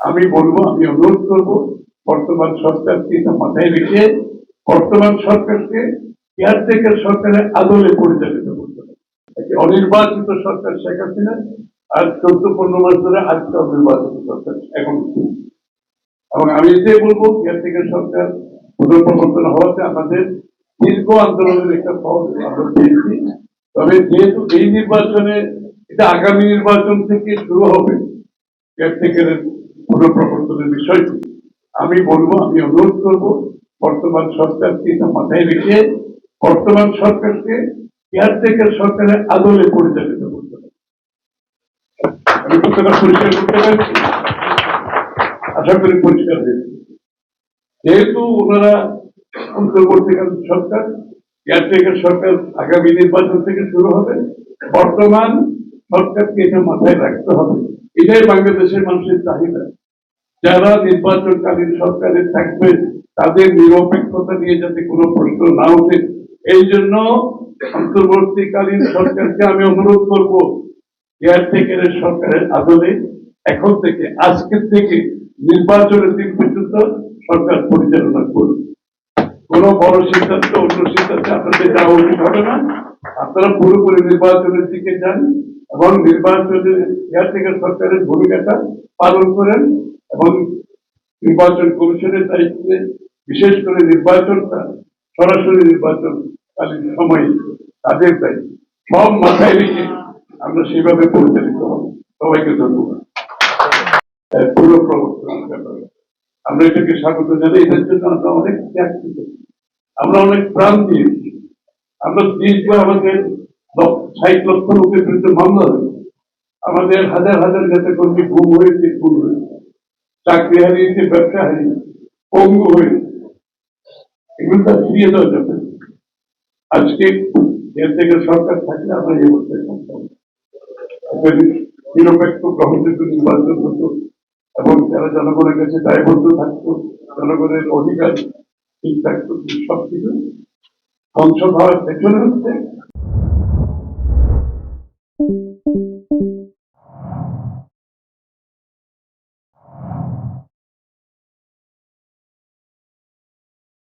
আমি বলব, আমি অনুরোধ করব, বর্তমান সরকারকে এটা মাথায় রেখে বর্তমান সরকারকে কেয়ারটেকার সরকারের আদলে পরিচালিত করতে হবে। অনির্বাচিত সরকার শেখ হাসিনা আর চোদ্দ পনেরো মাস ধরে আজকে অনির্বাচিত সরকার এখন। এবং আমি এটাই বলব কেয়ারটেকার সরকার পুনঃপ্রবর্তন হওয়াতে আমাদের দীর্ঘ আন্দোলনের একটা ফল আমরা পেয়েছি। তবে যেহেতু এই নির্বাচনে, এটা আগামী নির্বাচন থেকে শুরু হবে কেয়ারটেকারের পুনঃপ্রবর্তনের বিষয়টি আমি বলব, আমি অনুরোধ করব, বর্তমান সরকারকে এটা মাথায় রেখে বর্তমান সরকারকে কেয়ারটেকার সরকারের আদলে পরিচালিত করতে পারছি? আশা করি পরিষ্কার যেহেতু ওনারা অন্তর্বর্তীকালীন সরকার কেয়ারটেকার সরকার আগামী নির্বাচন থেকে শুরু হবে, বর্তমান সরকারকে এটা মাথায় রাখতে হবে। এটাই বাংলাদেশের মানুষের চাহিদা। যারা নির্বাচনকালীন সরকারে থাকবে, তাদের নিরপেক্ষতা নিয়ে যাতে কোনো প্রশ্ন না ওঠে, এই জন্য অন্তর্বর্তীকালীন সরকারকে আমি অনুরোধ করব, কেয়ারটেকারের সরকারের আদলে এখন থেকে আজকের থেকে নির্বাচনের দিন পর্যন্ত সরকার পরিচালনা করবে কোন বড় সিদ্ধান্ত, অন্য সিদ্ধান্তে আপনাদের যাওয়া উচিত হবে না। আপনারা পুরোপুরি নির্বাচনের দিকে যান এবং নির্বাচনের কেয়ারটেকার সরকারের ভূমিকাটা পালন করেন। এবং নির্বাচন কমিশনের দায়িত্বে বিশেষ করে নির্বাচনটা সরাসরি নির্বাচন কালীন সময়ে তাদের দায়িত্ব। সব মাথায় রেখে আমরা সেভাবে পরিচালিত হব। সবাইকে ধন্যবাদ। পুরো প্রবর্তনের ব্যাপারে। আমরা এটাকে স্বাগত জানাই। এটার জন্য আমরা অনেক ত্যাগ। আমরা অনেক প্রাণ দিয়েছি। আমরা দীর্ঘ আমাদের ষাট লক্ষ লোকের বিরুদ্ধে মামলা আমাদের হাজার হাজার নেতা কর্মী গুম হয়েছে, খুন হয়েছে। চাকরি হারিয়েছে ব্যবসা হারিয়েছে পঙ্গু হয়েছে এগুলো তার ফিরিয়ে দেওয়া যাবে আজকে এর থেকে সরকার থাকলে আমরা অবস্থায় থাকতাম একটা নিরপেক্ষ গ্রহণযোগ্য নির্বাচন হতো এবং যারা জনগণের কাছে দায়বদ্ধ থাকতো, জনগণের অধিকার ঠিক থাকতো, সবকিছু ধ্বংস হওয়ার পেছনে হচ্ছে